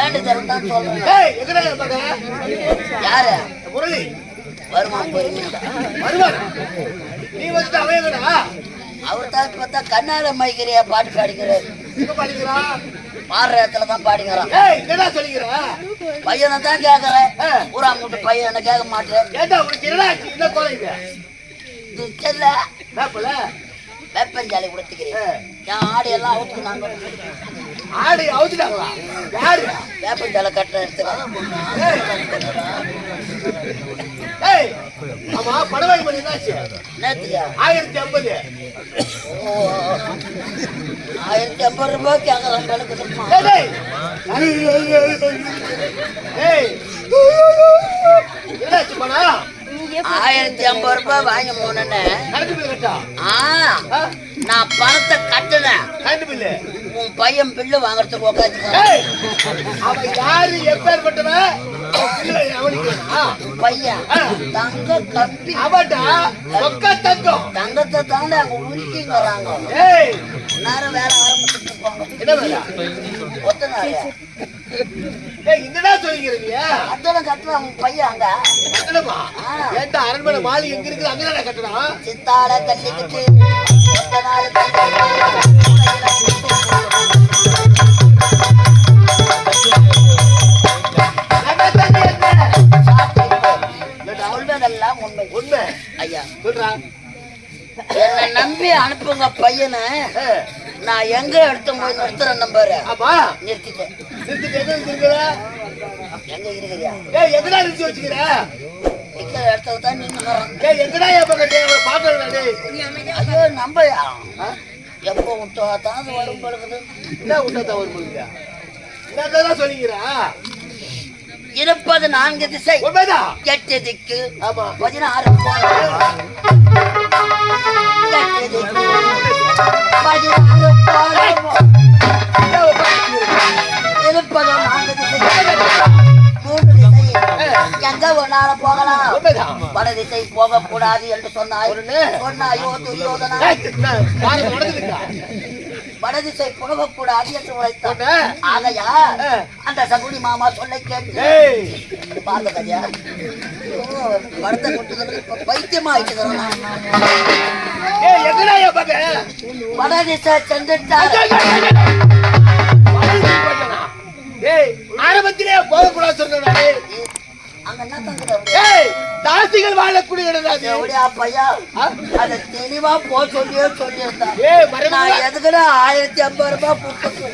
வேண்டுதல் தான் சொல்றேன்? யாரு முரளி, வருவானா? நீ வந்துட்டு அவன் எங்கடா? அவர் தான் பார்த்தா கண்ணால மைக்கிறியா பாட்டு பாடிக்கிறாரு? பாடுற இடத்துல தான் பாடிக்கிறான்? பையனை தான் கேட்கறேன். ஊரா மூட்டு பையனை கேட்க மாட்டேன்? வேப்பஞ்சாலி கொடுத்துக்கிறேன். என் ஆடு எல்லாம் ஆடு அவுத்துட்டாங்களா? யாரு? இடத்துல ஏய். ஏய், ஆமா, பணவாங்கி மணி என்னாச்சு? ஆயிரத்தி ஐம்பது ஓ ஆயிரத்தி ஐம்பது ரூபாய் கேட்கலாம். என்னாச்சு பணம்? ஆயிரத்தி ஐம்பது ரூபாய் வாங்கி போனேன்னு? நான் பணத்தை கட்டுனேன்? உன் பையன் பில்லு வாங்குறதுக்கு உட்காந்து அவன் யாரு? எப்பேற்பட்டவன்? பையன். தங்க கம்பி. சொக்க தங்கம். தங்கத்தை தாண்டி அங்க உருக்கிங்கிறாங்க ஏய், நேரம் வேலை ஆரம்பிச்சுட்டு போங்க என்ன வேலை? ஒத்த ஏய், என்னடா சொல்லிக்கிற நீ? அத்தனை கட்டுற உன் பையன் அங்க. கட்டணமா? ஏன்டா அரண்மனை மாளிகை எங்க இருக்குது அங்கதானே கட்டணும்? சித்தாட கல்லிக்கிட்டு ஐயா சொல்றா. என்னை நம்பி அனுப்புங்க பையனை. நான் எங்க எடுத்து போய் நிறுத்துறேன் நம்பரு ஆமா நிறுத்திட்டேன். நிறுத்திட்டு எங்க இருக்கிற எங்க இருக்கிறியா? ஏய் எங்கடா நிறுத்தி வச்சுக்கிற? நிக்கிற இடத்துல தான் நின்னுக்கிறேன் ஏய் எங்கடா எப்ப கட்டி பாக்கணும் டேய்? ஐயோ நம்பையா ஆ? எப்போ விட்டோ தான் அது வரும் பழகுது என்ன சொல்லிக்கிறா? இருப்பது நான்கு திசை. எட்டு திக்கு. பதினாறு இருப்பது நான்கு திசை மூன்று திசை. எங்க வேணாலும் போகலாம்? வட திசை போகக்கூடாது என்று சொன்னாய். சொன்னாயோ துரியோதனா. ஏய், என்ன, பாருங்க, நடக்குதுங்களா? வட திசை போகக்கூடாது என்று உரைத்தான். ஆகையா. அந்த சகுனி மாமா சொல்ல கேட்டு பார்த்த கதையா படத்தை கொடுத்ததுக்கு இப்ப பைத்தியமா ஆயிட்டு ஏய், எங்கடா என் பக்கம்? வட திசை சென்றுட்டார் ஆரம்பத்திலே போகக்கூடாது சொன்னேன் தாசிகள் வாழக்கூடிய தெளிவா போ சொல்லியோ சொல்லியிருந்தான் எதுக்குடா ஆயிரத்தி ஐம்பது ரூபாய் கொடுத்து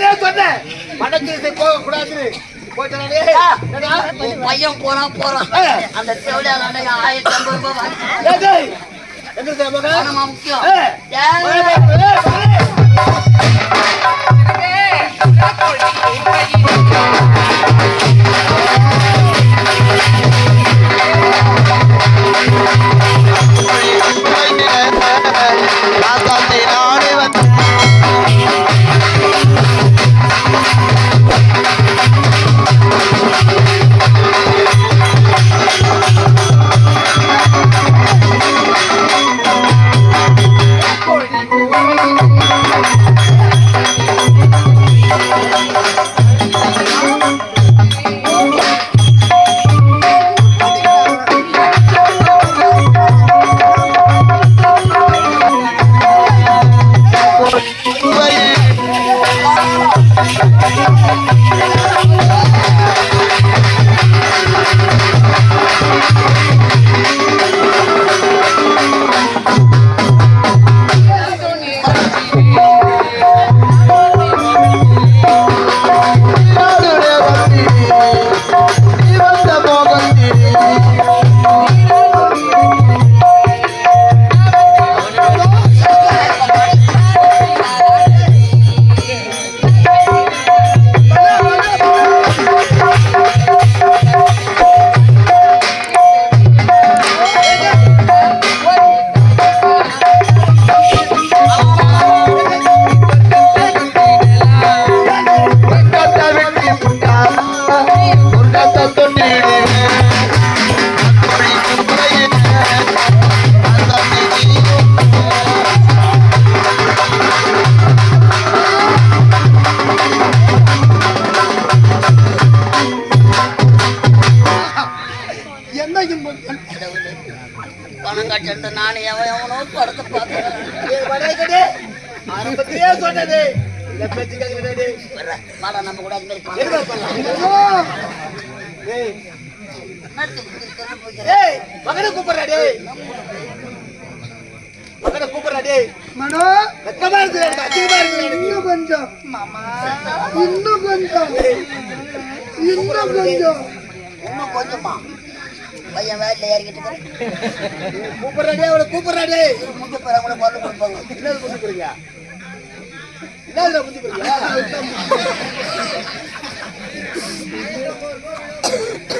ஆரம்பத்திலே சொன்னேன் டேய்? என்னடா? உன் பையன் போறான் ஆ. அந்த செவிலியால ஆயிரத்தி ஐம்பது ரூபாய் வாங்கி? பணமா முக்கியம். ஏய், ஏய், ஏய், ஏய், மகனை கூப்பிடுறா டேய். மகனை கூப்பிடுறா டேய். மனோ வெக்கமா இருக்குது எனக்கு, அசிங்கமா இருக்குது எனக்கு. இன்னும் கொஞ்சம் இன்னும் கொஞ்சம் இன்னும் கொஞ்சம் இன்னும் கொஞ்சமா பையன் வேலையில் இறங்கிட்டு இருக்கிறேன். கூப்பிடுறா டேய், அவளை கூப்பிடுறா டேய். முடிஞ்ச கொடுப்பாங்க?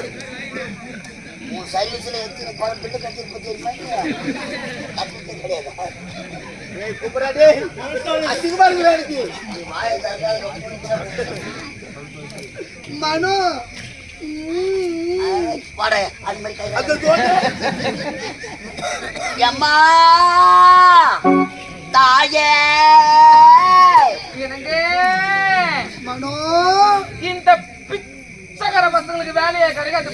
சர்வீஸ்ல எத்தனை பணம் பில்லு கட்டிருப்ப தெரியுமா? கட்டிட்டு கிடையாது. டேய். அசிங்கமா இருக்குது எனக்கு. மனோ. அது மாதிரி தாயே. மனோ. இந்த பிச்சைக்கார பசங்களுக்கு வேலையை கிடைக்காது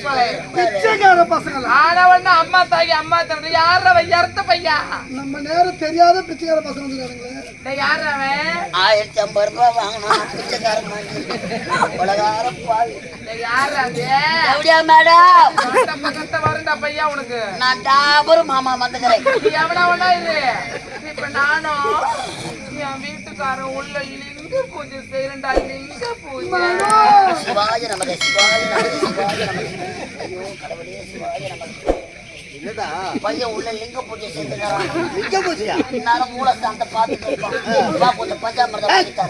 பிச்சைக்கார பசங்களா? ஆனவன் அம்மா தாயி அம்மா தந்தை யார் இறத்த பையா நம்ம நேரம் தெரியாத பிச்சைக்கார பசங்க டேய், யார் அவன்? ஆயிரத்தி ஐம்பது ரூபாய் வாங்கணும் பிச்சைக்காரன் வாங்கி உலகாரம் பாவி. யார் அது? எப்படியா மேடம்? கஷ்ட பக்கத்த வரண்டா பையா உனக்கு. நான் டாபர் மாமா வந்துக்கிறேன். நீ எவனா வேணா இரு. இப்ப நானும் என் வீட்டுக்காரன் உள்ள லிங்க பூஜை செய்யறேன்டா? லிங்க பூஜை? சிவாய நமக்கு சிவாய நமக்கு சிவாய நமக்கு ஐயோ கடவுளே சிவாய நமக்கு என்னடா? பையன் உள்ள லிங்க பூஜை செஞ்சுக்கிறான் எங்க போச்சியா இந்நேரம் மூலஸ்தானத்தை பார்த்துட்டு இருப்பான். வா கொஞ்சம் பஞ்சாமிரதம் லிங்க.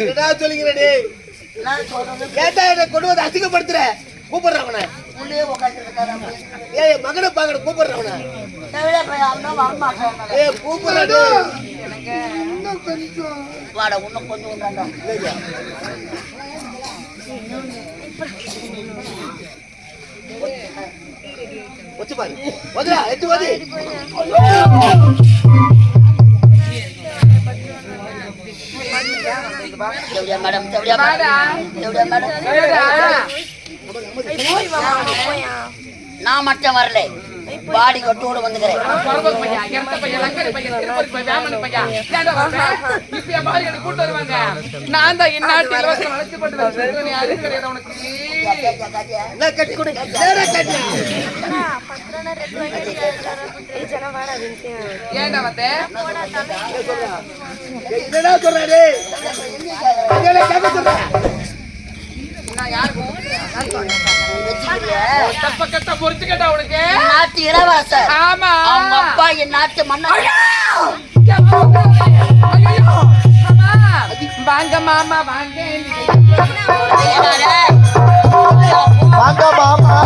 என்னடா சொல்லிக்கிற டேய் நான் சொல்றது? கேட்டா என்ன கொண்டு வந்து அசிங்கப்படுத்துற. கூப்பிடுறவன உள்ளே உட்காந்துருக்காரு ஏய் மகனை பாக்கணும் கூப்பிடுறவன ஏய் கூப்பிடுறா டேய் இன்னும் கொஞ்சம் வாடா. இன்னும் கொஞ்சம் எப்படியா நான் மட்டும் வரல. பாடி கட்டோடு வந்துக்கிறேன். நான் தான் என்ன என்னடா நாட்டு இளவரசர். ஆமா. அப்பா என் நாட்டு மன்னர். வாங்க மாமா வாங்க? வாங்க மாமா.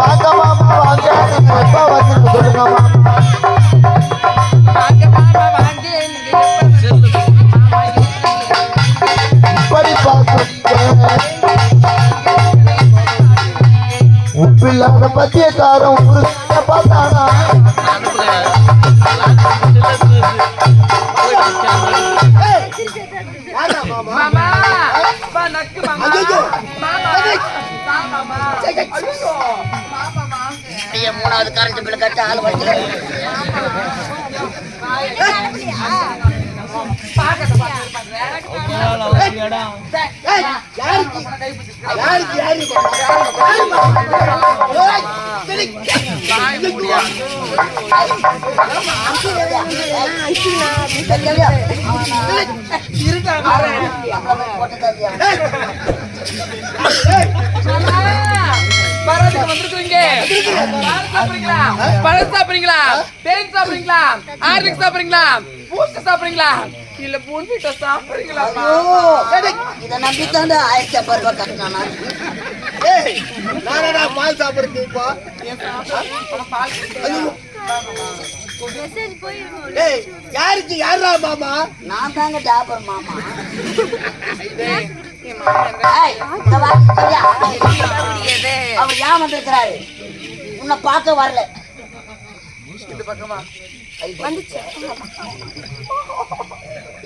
வாங்க மாமா. வாங்க. எப்ப வந்து சொல்லுங்க மாமா. ஐயோ மாமா. வாங்க ஐயா, மூணாவது கரண்ட் பில் கட்ட ஆள் வச்சுக்கிறேன் பாக்கட்ட பாக்கட்ட ஏய், யாருக்கு யாரு பழம் சாப்பிடுறீங்களா? தேன் சாப்பிடுறீங்களா? ஆர்லிக் சாப்பிடுறீங்களா? பூஸ்ட் சாப்பிடுறீங்களா? இல்ல பூன்விட்ட சாப்பிடுறீங்களா. இதை நம்பித்தாண்டா ஆயிரத்தி ஐம்பது ரூபாய் கட்டினானா? ஏய், நானடா பால் சாப்பிடுறது இப்போ. ஏய், யாருக்கு யாரா மாமா? நான் தாங்க டாபர் மாமா? அவர் ஏன் வந்திருக்கிறாரு உன்னை பார்க்க வரல. இந்த பக்கமா?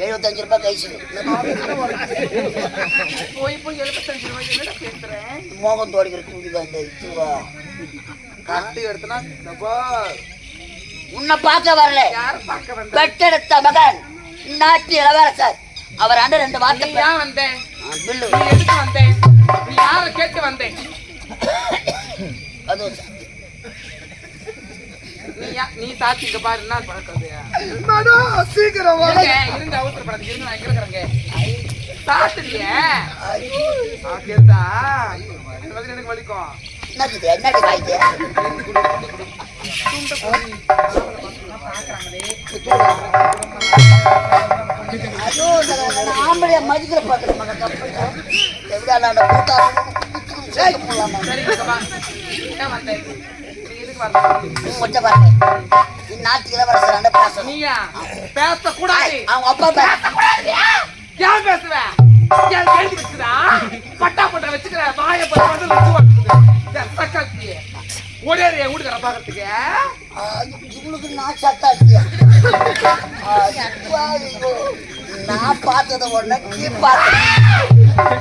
எழுபத்தஞ்சு ரூபாய் கைசு போய் போய் எழுபத்தஞ்சு ரூபாய் மோகம் தோடிக்கிற தூக்கி இந்த இதுவா கட்டு எடுத்தனா உன்னை பார்க்க வரல. பெற்றெடுத்த மகன். நாட்டு இளவரசர். அவர் ஆண்டு ரெண்டு வார்த்தை ஏன் வந்தேன் பில்லு எதுக்கு வந்தேன் யார கேட்டு வந்தேன் அது நீ யா- நீ சாட்சி இங்க பாரு என்ன பழக்கம் மேடம் சீக்கிரம் வாங்க இருங்க அவசரப்படாது இருங்க நான் இருக்கிறேங்க ஆ கேட்டா எனக்கு வலிக்கும் என்னடி ஆம்பளைய மதிக்கிற பாக்குற மகன் தப்பு எப்படியா நான் கூட்டா சரி வந்தேன் கொஞ்சம் பாருங்க இந்நாட்டு இளவரசர் ஆண்ட பேசணும் நீயா? பேசக்கூடாது. அவங்க அப்பா பேச ஏன் பேசுவ? ஏன் கேள்வி வச்சுதா பட்டா பட்டா வச்சுக்கிற. வாய பட்டு வந்து ஒரே என் வீட்டுக்கார பாக்கிறதுக்கு இவளுக்கு நான் சத்தா இருக்கியா நான் பார்த்தத உடனே நீ பார்த்த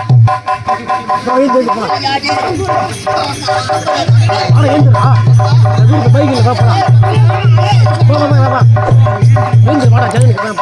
நம்பி அனுப்ப மாட்டேன் நீ ரெண்டாம்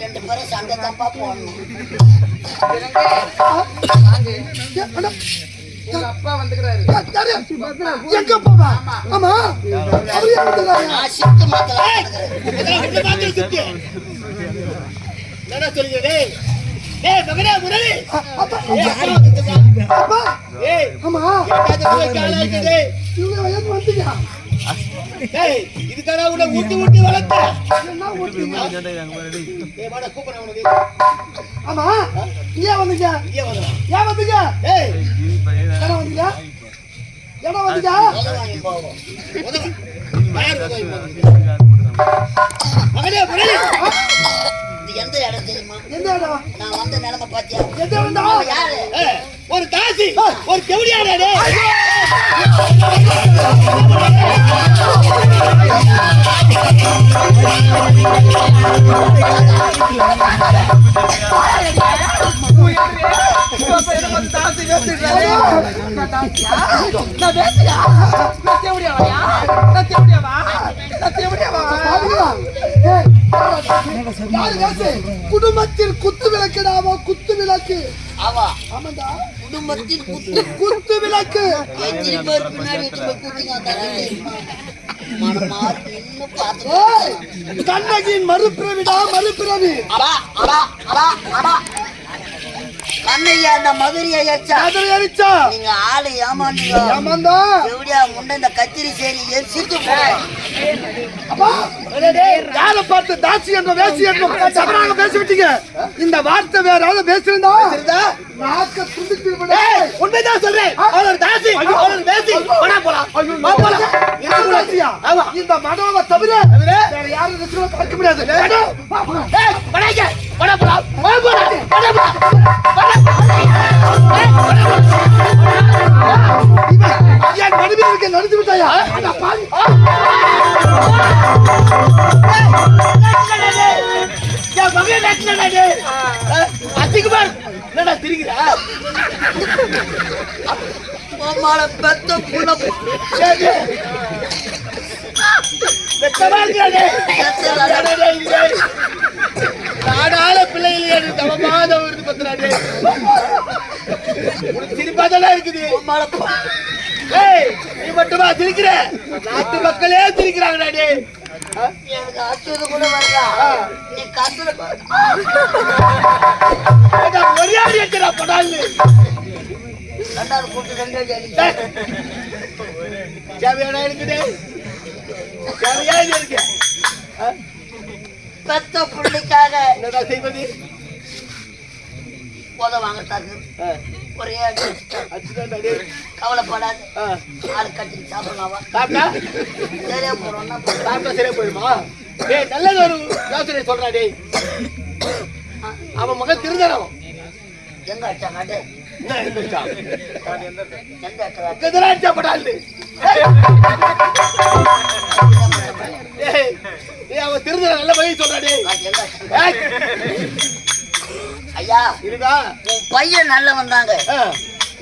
ரெண்டு பேரும் சண்டை தப்பா போடணும் உங்க அப்பா வந்துக்கிறாரு. எங்க போவா ஆமா. அவரு என்னடா சொல்லுங்க அப்பா ஏய் ஆமா. இவங்க வயது வந்தீங்க ஏய் இதுக்கான உன்னை ஊட்டி ஊட்டி வளர்த்த என்ன கூப்பிடுறேன் ஆமா. ஏன் வந்தீங்க ஏன் வந்தீங்க ஏய். ஏன் வந்தீங்க ஏன் வந்தீங்க மகனே இது எந்த இடம் தெரியுமா? எந்த இடம்? நான் வந்த நிலைமை பாத்தியா? எந்த இடம் யாரு? ஒரு தாசி ஒரு கெவடியாடா குடும்பத்தில் குத்து விளக்குடாவோ குத்து விளக்கு ஆமாண்டா குடும்பத்தில் குத்து குத்து விளக்கு எத்தனை பேர் கண்ணகியின் மறுபிறவிடா மறுபிறவி கண்ணையா அந்த மதுரையை எச்சா அதில் எரிச்சா நீங்க ஆளு ஏமாந்தீங்க ஏமாந்தா? எப்படியா முண்டை இந்த கத்திரி சேரி எரிச்சிட்டு அப்பா யாரை பார்த்து தாசி என்றும் வேசி என்றும் சமனாக பேசி விட்டீங்க இந்த வார்த்தை வேற யாராவது பேசியிருந்தா? நாக்க துண்டித்து விட உண்மைதான் சொல்றேன். அவன் ஒரு தாசி அவன் ஒரு வேசி. போடா போலாம். போலாம். இந்த மனோவை தவிர? வேற யாரும் பார்க்க முடியாது. போலாம். போடா போலாம். வா போலாம். போடா போலாம். மனைவியருக்கு நடந்து விட்டாயா? அசிகுமார் என்னடா திரிகிற மாமால பெத்த புள்ள ஏய், ஏய். வெட்டமா இருக்கிறா டேய் என்னடா டேய் இது? நாடாள பிள்ளை இல்லையா தவமாத ஒரு பத்திரா டேய் உனக்கு சிரிப்பா தானே இருக்குது உம்மால போ. ஏய் நீ மட்டுமா சிரிக்கிற? நாட்டு மக்களே சிரிக்கிறாங்கடா? எனக்கு கூட வரல. நீ கத்துல ஒரே அடி அடிக்கிறா படாலு ரெண்டாவது கூட்டு அடி. தேவையான இருக்குது தேவையா இது இருக்கு? பெத்த புள்ளிக்காக என்னடா செய்வது? வாங்கத்தாக்கு ஆ, ஒரே அடி அடிச்சுதான்டா டேய். கவலைப்படாது. ஆளு கட்டி சாப்பிடலாமா சாப்பிட்டா? சரியா போறோம்னா சாப்பிட்டா சரியா போயிடுமா டேய் நல்லது ஒரு யோசனை சொல்றா டேய். அவன் மகன் திருந்தனம் எங்க அடிச்சா அவன் திருந்தன நல்ல வழி சொல்றா டேய். ஐயா இருக்கா உன் பையன் நல்ல வந்தாங்க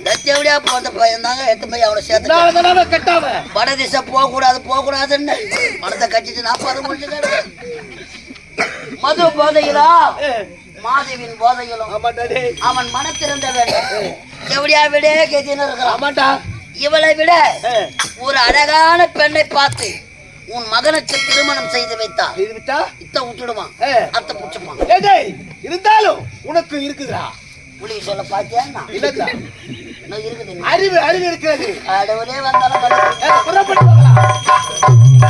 தச்சவடியா போட்ட பையன் தாங்க? எட்டு போய் அவனை சேர்த்து கட்டாம வட திசை போக கூடாது போக கூடாதுன்னு பணத்தை கட்டிட்டு நான் பதம் முடிச்சுக்கிறேன் மது போதையிலா மாதவின் போதையிலும் அவன் மனத்திருந்தவன் எவடியா விட கெதின்னு இருக்கிறான். இவளை விட ஒரு அழகான பெண்ணை பார்த்து உன் மகனுக்கு திருமணம் செய்து வைத்தா செய்து விட்டா இத்த விட்டுடுவான் அத்த புடிச்சுப்பான். ஏய் இருந்தாலும் உனக்கு இருக்குதா புலி சொல்ல பாத்தியா இல்லதா நான் இருக்குது அறிவு அறிவு இருக்கிறது. கடவுளே வந்தாலும் புறப்பட்டு போகலாம்